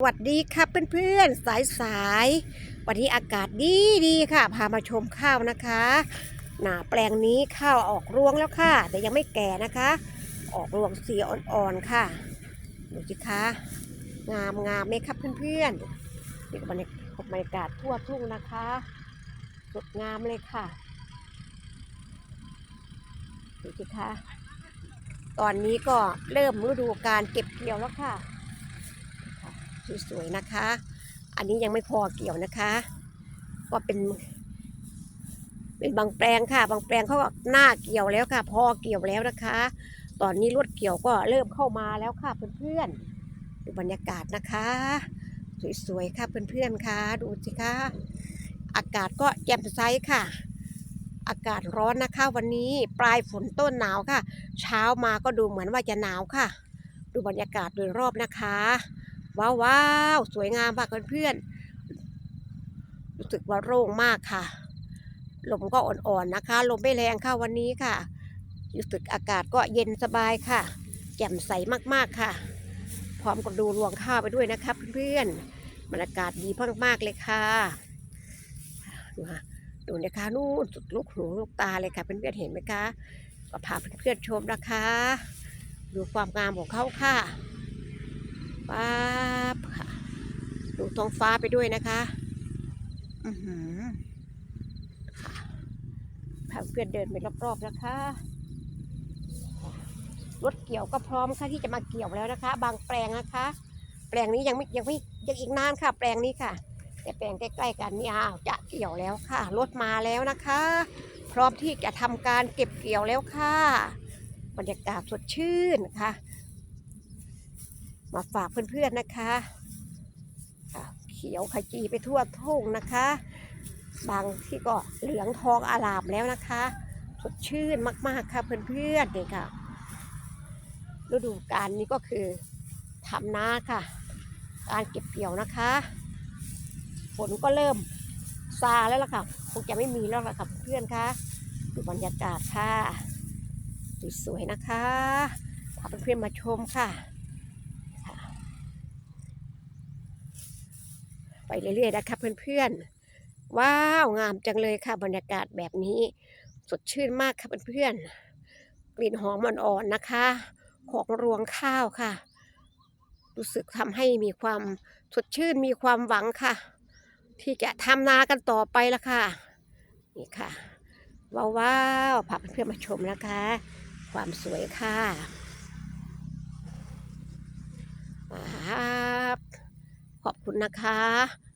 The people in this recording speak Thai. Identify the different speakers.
Speaker 1: สวัสดีครับเพื่อนๆสายสายๆวันนี้อากาศดีดีๆค่ะ พามาชมข้าวนะคะหนาแปลงนี้ข้าวออกรวงแล้วค่ะ แต่ยังไม่แก่นะคะ ออกรวงสีอ่อนๆค่ะดูสิคะงามงามไหมครับเพื่อนๆนี่ก็บรรยากาศบรรยากาศทั่วทุ่งนะคะสดงามเลยค่ะดูสิคะตอนนี้ก็เริ่มฤดูการเก็บเกี่ยวแล้วค่ะ สวยๆนะคะ อันนี้ยังไม่พอเกี่ยวนะคะ ก็เป็นเป็นบางแปลงค่ะ บางแปลงเขาก็หน้าเกี่ยวแล้วค่ะ พอเกี่ยวแล้วนะคะ ตอนนี้รถเกี่ยวก็เริ่มเข้ามาแล้วค่ะเพื่อนๆดูบรรยากาศนะคะ สวยๆค่ะเพื่อนๆค่ะดูสิคะอากาศก็แจ่มใสค่ะ อากาศร้อนนะคะ วันนี้ปลายฝนต้นหนาวค่ะ เช้ามาก็ดูเหมือนว่าจะหนาวค่ะ ดูบรรยากาศโดยรอบนะคะ ว้าวว้าวสวยงามมากเพื่อนๆรู้สึกว่าโล่งมากค่ะ ลมก็อ่อนๆนะคะ ลมไม่แรงค่ะวันนี้ค่ะ รู้สึกอากาศก็เย็นสบายค่ะ แจ่มใสมากๆค่ะ พร้อมกับดูรวงข้าวไปด้วยนะครับเพื่อนๆบรรยากาศดีมากๆเลยค่ะดูค่ะดูนะคะนู่นสุดลูกหูลูกตาเลยค่ะเพื่อนๆเห็นไหมคะ ก็พาเพื่อนๆชมนะคะ ดูความงามของเขาค่ะ ป๊าบค่ะ ดูท้องฟ้าไปด้วยนะคะ อือหือค่ะพาเพื่อนเดินไปรอบๆนะคะ รถเกี่ยวก็พร้อมค่ะที่จะมาเกี่ยวแล้วนะคะ บางแปลงนะคะ แปลงนี้ยังไม่ยังไม่ยังอีกนานค่ะ แปลงนี้ค่ะ แต่แปลงใกล้ๆกันนี่อ้าวจะเกี่ยวแล้วค่ะ รถมาแล้วนะคะ พร้อมที่จะทำการเก็บเกี่ยวแล้วค่ะ บรรยากาศสดชื่นนะคะ มาฝากเพื่อนๆนะคะเขียวขจีไปทั่วทุ่งนะคะ บางที่ก็เหลืองทองอารามแล้วนะคะสดชื่นมากๆค่ะเพื่อนๆนี่ค่ะฤดูกาลนี้ก็คือทำนาค่ะ การเก็บเกี่ยวนะคะฝนก็เริ่มซาแล้วล่ะค่ะคงจะไม่มีแล้วล่ะค่ะเพื่อนคะดูบรรยากาศค่ะสวยๆนะคะพาเพื่อนๆมาชมค่ะ ไปเรื่อยๆนะคะเพื่อนๆ ว้าวงามจังเลยค่ะบรรยากาศแบบนี้ สดชื่นมากค่ะเพื่อนๆ กลิ่นหอมอ่อนๆนะคะ ของรวงข้าวค่ะ รู้สึกทำให้มีความสดชื่นมีความหวังค่ะ ที่จะทำนากันต่อไปละค่ะ นี่ค่ะว้าวๆพาเพื่อนๆมาชมนะคะ ความสวยค่ะครับขอบคุณ นะคะ